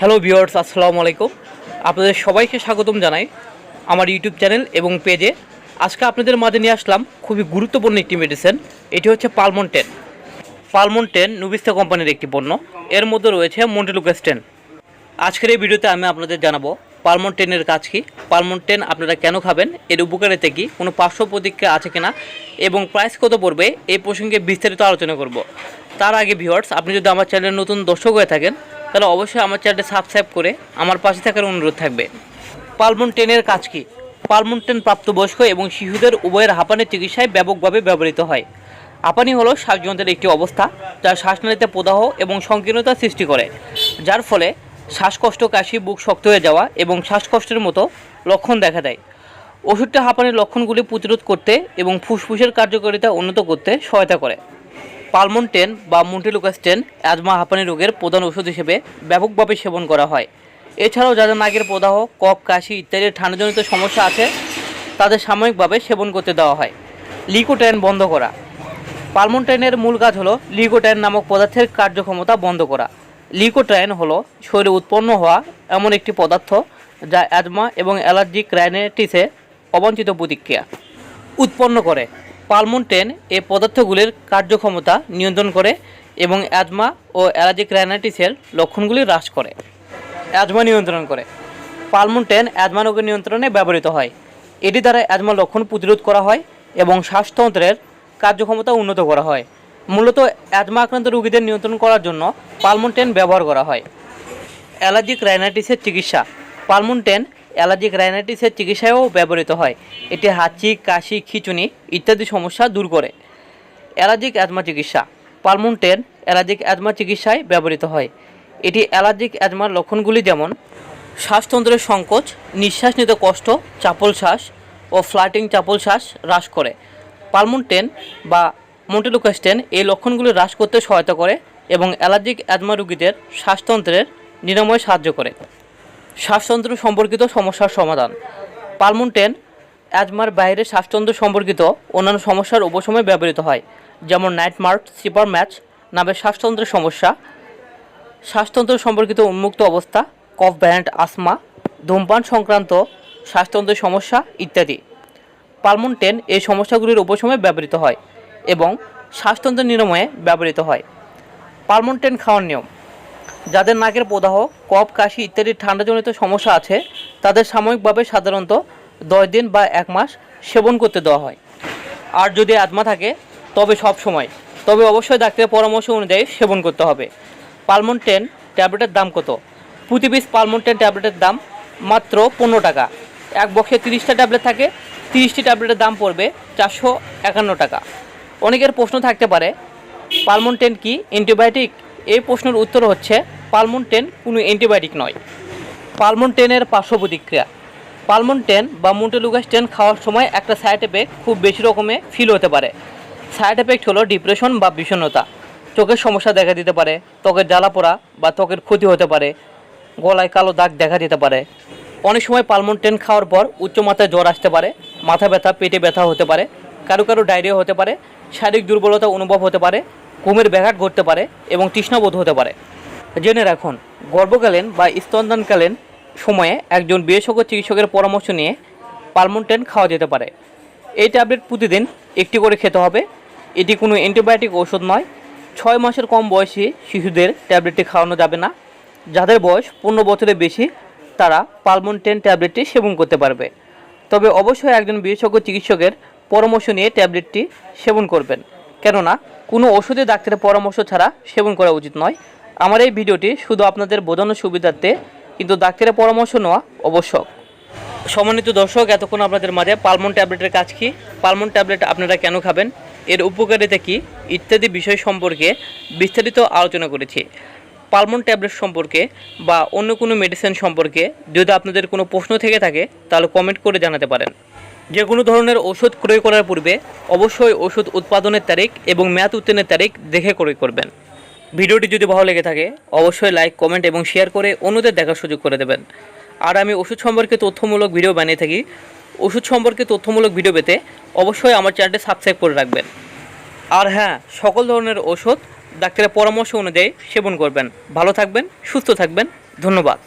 Hello viewers আসসালামু আলাইকুম। আপনাদের সবাইকে স্বাগতম জানাই আমার ইউটিউব চ্যানেল এবং পেজে আজকে আপনাদের মাঝে নিয়ে আসলাম খুবই গুরুত্বপূর্ণ একটি মেডিসিন এটি হচ্ছে পালমন টেন পালমন টেন নুবিস্তা কোম্পানির একটি পণ্য। এর মধ্যে রয়েছে মন্টেলুকাস্টেন আজকের এই ভিডিওতে আমি আপনাদের জানাব পালমন টেনের কাজ কি। পালমন টেন আপনারা কেন খাবেন? এর উপকারিতা কি? কোনো পার্শ্ব প্রতিক্রিয়া আছে কিনা? এবং প্রাইস কত পড়বে? এই প্রসঙ্গে বিস্তারিত আলোচনা করব। তার আগে ভিউয়ার্স আপনি যদি আমার চ্যানেলের নতুন দর্শক হয়ে থাকেন তাহলে অবশ্যই আমার চ্যানেলটি সাবস্ক্রাইব করে আমার পাশে থাকার অনুরোধ থাকবে। পালমন টেনের কাজ কি? পালমন টেন প্রাপ্তবয়স্ক এবং শিশুদের উভয়ের হাঁপানির চিকিৎসায় ব্যাপকভাবে ব্যবহৃত হয়। হাঁপানি হলো শ্বাসযন্ত্রের একটি অবস্থা যা শ্বাসনালীতে প্রদাহ এবং সংকীর্ণতা সৃষ্টি করে, যার ফলে শ্বাসকষ্ট, কাশি, বুক শক্ত হয়ে যাওয়া এবং শ্বাসকষ্টের মতো লক্ষণ দেখা দেয়। ওষুধটা হাঁপানির লক্ষণগুলি প্রতিরোধ করতে এবং ফুসফুসের কার্যকারিতা উন্নত করতে সহায়তা করে। পালমন টেন বা মুন্টিলুকাস টেন অ্যাজমা হাঁপানি রোগের প্রধান ওষুধ হিসেবে ব্যাপকভাবে সেবন করা হয়। এছাড়াও যাদের নাকের প্রদাহ কফ কাশি ইত্যাদি ঠান্ডাজনিত সমস্যা আছে, তাদের সাময়িকভাবে সেবন করতে দেওয়া হয়। লিকোটাইন বন্ধ করা। পালমোনটাইনের মূল কাজ হলো লিকোটাইন নামক পদার্থের কার্যক্ষমতা বন্ধ করা। লিকোটাইন হলো শরীরে উৎপন্ন হওয়া এমন একটি পদার্থ যা অ্যাজমা এবং অ্যালার্জিক রাইনাইটিসে অবাঞ্ছিত প্রতিক্রিয়া উৎপন্ন করে। পালমোনটেন এ পদার্থগুলির কার্যক্ষমতা নিয়ন্ত্রণ করে এবং অ্যাজমা ও অ্যালার্জিক রাইনাইটিসের লক্ষণগুলি হ্রাস করে। অ্যাজমা নিয়ন্ত্রণ করে। পালমোনটেন অ্যাজমা রোগের নিয়ন্ত্রণে ব্যবহৃত হয়। এটি দ্বারা অ্যাজমা লক্ষণ প্রতিরোধ করা হয় এবং শ্বাসতন্ত্রের কার্যক্ষমতা উন্নত করা হয়। মূলত অ্যাজমা আক্রান্ত রোগীদের নিয়ন্ত্রণ করার জন্য পালমোনটেন ব্যবহার করা হয়। অ্যালার্জিক রাইনাইটিসের চিকিৎসা। পালমোনটেন অ্যালার্জিক রাইনাইটিসের চিকিৎসায়ও ব্যবহৃত হয়। এটি হাঁচি, কাশি, খিচুনি ইত্যাদি সমস্যা দূর করে। অ্যালার্জিক অ্যাজমা চিকিৎসা। পালমোনটেন অ্যালার্জিক অ্যাজমা চিকিৎসায় ব্যবহৃত হয়। এটি অ্যালার্জিক অ্যাজমার লক্ষণগুলি যেমন, শ্বাসতন্ত্রের সংকোচ নিঃশ্বাস নিতে কষ্ট, চাপল শ্বাস ও ফ্লাটিং চাপল শ্বাস হ্রাস করে। পালমোনটেন বা মন্টেলুকাস্টেন এই লক্ষণগুলি হ্রাস করতে সহায়তা করে এবং অ্যালার্জিক অ্যাজমা রোগীদের শ্বাসতন্ত্রের নিরাময়ে সাহায্য করে। শ্বাসতন্ত্র সম্পর্কিত সমস্যার সমাধান। পালমোনটেন অ্যাজমার বাইরে শ্বাসতন্ত্র সম্পর্কিত অন্যান্য সমস্যার উপসময়ে ব্যবহৃত হয়, যেমন নাইট মার্ট সিপার ম্যাচ নামের শ্বাসতন্ত্রের সমস্যা শ্বাসতন্ত্র সম্পর্কিত উন্মুক্ত অবস্থা, কফ, ব্যান্ড, আসমা, ধূমপান সংক্রান্ত শ্বাসতন্ত্রের সমস্যা ইত্যাদি। পালমোনটেন এই সমস্যাগুলির উপসময়ে ব্যবহৃত হয় এবং শ্বাসতন্ত্র নিরাময়ে ব্যবহৃত হয়। পালমোনটেন খাওয়ার নিয়ম। যাদের নাকের প্রদাহ, কফ, কাশি ইত্যাদি ঠান্ডাজনিত সমস্যা আছে, তাদের সাময়িকভাবে সাধারণত দশ দিন বা এক মাস সেবন করতে দেওয়া হয়। আর যদি আত্মা থাকে, তবে সব সময়। তবে অবশ্যই ডাক্তারের পরামর্শ অনুযায়ী সেবন করতে হবে। পালমন টেন ট্যাবলেটের দাম কত? প্রতি পিস পালমন টেন ট্যাবলেটের দাম মাত্র পনেরো টাকা। এক বক্সে তিরিশটা ট্যাবলেট থাকে, তিরিশটি ট্যাবলেটের দাম পড়বে চারশো একান্ন টাকা। অনেকের প্রশ্ন থাকতে পারে, পালমন টেন কি অ্যান্টিবায়োটিক? এই প্রশ্নের উত্তর হচ্ছে পালমন টেন কোনো অ্যান্টিবায়োটিক নয়। পালমন টেনের পার্শ্ব প্রতিক্রিয়া। পালমন টেন বা মুন্টেলুগাস টেন খাওয়ার সময় একটা সাইড এফেক্ট খুব বেশি রকমের ফিল হতে পারে। সাইড এফেক্ট হলো ডিপ্রেশন বা বিষণ্ণতা। চোখের সমস্যা দেখা দিতে পারে, ত্বকের জ্বালা পোড়া বা ত্বকের ক্ষতি হতে পারে, গলায় কালো দাগ দেখা দিতে পারে। অনেক সময় পালমন টেন খাওয়ার পর উচ্চ উচ্চমাত্রায় জ্বর আসতে পারে, মাথা ব্যথা, পেটে ব্যথা হতে পারে, কারও কারও ডায়রিয়া হতে পারে, শারীরিক দুর্বলতা অনুভব হতে পারে, ঘুমের ব্যাঘাত ঘটতে পারে এবং তৃষ্ণাবোধ হতে পারে। জেনে রাখুন, গর্ভকালীন বা স্তনদানকালীন সময়ে একজন বিশেষজ্ঞ চিকিৎসকের পরামর্শ নিয়ে পালমোনটেন খাওয়া যেতে পারে। এই ট্যাবলেট প্রতিদিন একটি করে খেতে হবে। এটি কোনো অ্যান্টিবায়োটিক ওষুধ নয়। ছয় মাসের কম বয়সী শিশুদের ট্যাবলেটটি খাওয়ানো যাবে না। যাদের বয়স পনেরো বছরের বেশি, তারা পালমোনটেন ট্যাবলেটটি সেবন করতে পারবে। তবে অবশ্যই একজন বিশেষজ্ঞ চিকিৎসকের পরামর্শ নিয়ে ট্যাবলেটটি সেবন করবেন। কেননা, কোনো ওষুধে ডাক্তারের পরামর্শ ছাড়া সেবন করা উচিত নয়। আমার এই ভিডিওটি শুধু আপনাদের বোঝানোর সুবিধার্থে, কিন্তু ডাক্তারের পরামর্শ নেওয়া আবশ্যক। সমন্বিত দর্শক, এতক্ষণ আপনাদের মাঝে পালমন ট্যাবলেটের কাজ কি? পালমন ট্যাবলেট আপনারা কেন খাবেন? এর উপকারিতা কী? ইত্যাদি বিষয় সম্পর্কে বিস্তারিত আলোচনা করেছি। পালমন ট্যাবলেট সম্পর্কে বা অন্য কোনো মেডিসিন সম্পর্কে যদি আপনাদের কোনো প্রশ্ন থেকে থাকে, তাহলে কমেন্ট করে জানাতে পারেন। যে কোনো ধরনের ওষুধ ক্রয় করার পূর্বে অবশ্যই ওষুধ উৎপাদনের তারিখ এবং মেয়াদ উত্তীর্ণের তারিখ দেখে ক্রয় করবেন। ভিডিওটি যদি ভালো লেগে থাকে, অবশ্যই লাইক কমেন্ট এবং শেয়ার করে অন্যদের দেখার সুযোগ করে দেবেন। আর আমি ওষুধ সম্পর্কে তথ্যমূলক ভিডিও বানিয়ে থাকি। ওষুধ সম্পর্কে তথ্যমূলক ভিডিও পেতে অবশ্যই আমার চ্যানেলটি সাবস্ক্রাইব করে রাখবেন। আর হ্যাঁ সকল ধরনের ওষুধ ডাক্তারের পরামর্শ অনুযায়ী সেবন করবেন। ভালো থাকবেন, সুস্থ থাকবেন। ধন্যবাদ।